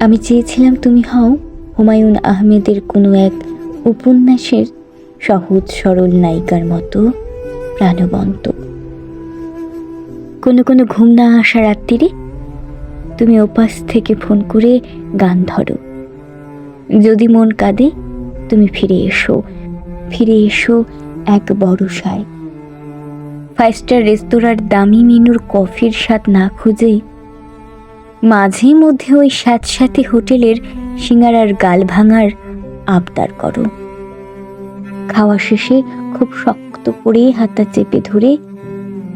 আমি চেয়েছিলাম তুমি হও হুমায়ুন আহমেদের কোনো এক উপন্যাসের সহজ সরল নায়িকার মতো প্রাণবন্ত। কোনো কোনো ঘুম না আসা রাত্রিরে তুমি ওপাশ থেকে ফোন করে গান ধরো। যদি মন কাঁদে, তুমি ফিরে এসো ফিরে এসো এক বড়সায়। ফাইভ স্টার রেস্তোরাঁর দামি মেনুর কফির স্বাদ না খুঁজেই মাঝে মধ্যে ওই স্যাঁতস্যাঁতে হোটেলের সিঙ্গারার গাল ভাঙার আবদার করো। খাওয়া শেষে খুব শক্ত করে হাতা চেপে ধরে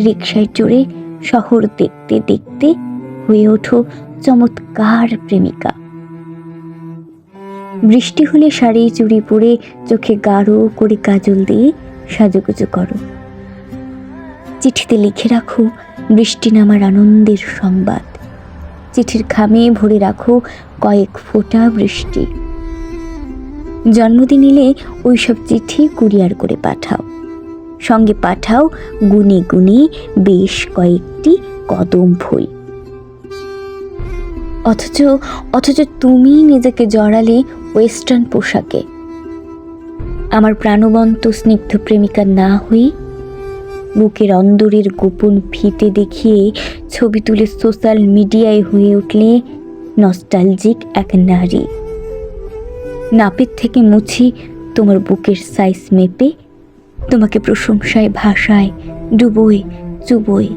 রিকশায় চড়ে শহর দেখতে দেখতে হয়ে ওঠো চমৎকার প্রেমিকা। বৃষ্টি হলে শাড়ি চুড়ি পরে চোখে গাঢ় করে কাজল দিয়ে সাজুগুজু করো। চিঠিতে লিখে রাখো, বৃষ্টি নামার আনন্দের সংবাদ। চিঠির খামে ভরে রাখো কয়েক ফোঁটা বৃষ্টি। জন্মদিন এলে ওইসব চিঠি কুরিয়ার করে পাঠাও। সঙ্গে পাঠাও গুনে গুনে বেশ কয়েকটি কদম ফুল। অথচ অথচ তুমি নিজেকে জড়ালে ওয়েস্টার্ন পোশাকে। আমার প্রাণবন্ত স্নিগ্ধ প্রেমিকা না হয়ে বুকের অন্দরের গোপন ফিতে দেখিয়ে ছবি তুলে সোশ্যাল মিডিয়ায় হয়ে উঠলে নস্টালজিক এক নারী। নাপের থেকে মুছি তোমার বুকের সাইজ মেপে তোমাকে প্রশংসায়, ভাষায় ডুবোয়, চুবোয়।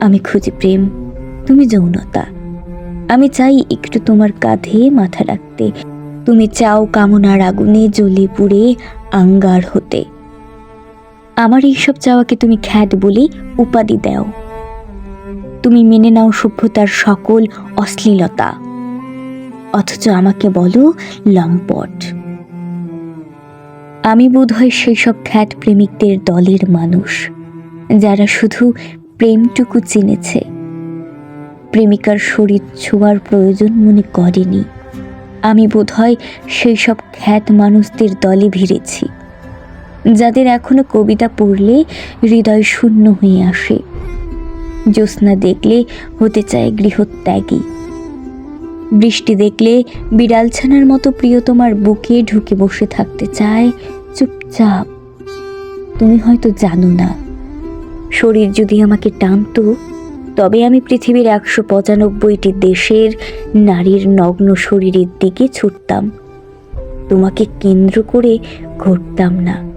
আমি খুঁজি প্রেম, তুমি যৌনতা। আমি চাই একটু তোমার কাঁধে মাথা রাখতে। তুমি চাও কামনার আগুনে জ্বলে পুড়ে আঙ্গার হতে। আমার এইসব চাওয়াকে তুমি খ্যাত বলে উপাধি দাও। তুমি মেনে নাও সভ্যতার সকল অশ্লীলতা। অথচ আমাকে বলো, লম্পট। আমি বোধহয় সেই সব খ্যাত প্রেমিকদের দলের মানুষ, যারা শুধু প্রেমটুকু চিনেছে। প্রেমিকার শরীর ছোঁয়ার প্রয়োজন মনে করেনি। আমি বোধহয় সেই সব খ্যাত মানুষদের দলে ভিড়েছি। যাদের এখনও কবিতা পড়লে হৃদয় শূন্য হয়ে আসে। জ্যোৎস্না দেখলে হতে চায় গৃহত্যাগী। বৃষ্টি দেখলে বিড়ালছানার মতো প্রিয়তমার বুকে ঢুকে বসে থাকতে চায় চুপচাপ। তুমি হয়তো জানো না, শরীর যদি আমাকে টানতো, তবে আমি পৃথিবীর একশো পঁচানব্বইটি দেশের নারীর নগ্ন শরীরের দিকে ছুটতাম। তোমাকে কেন্দ্র করে ঘুরতাম না।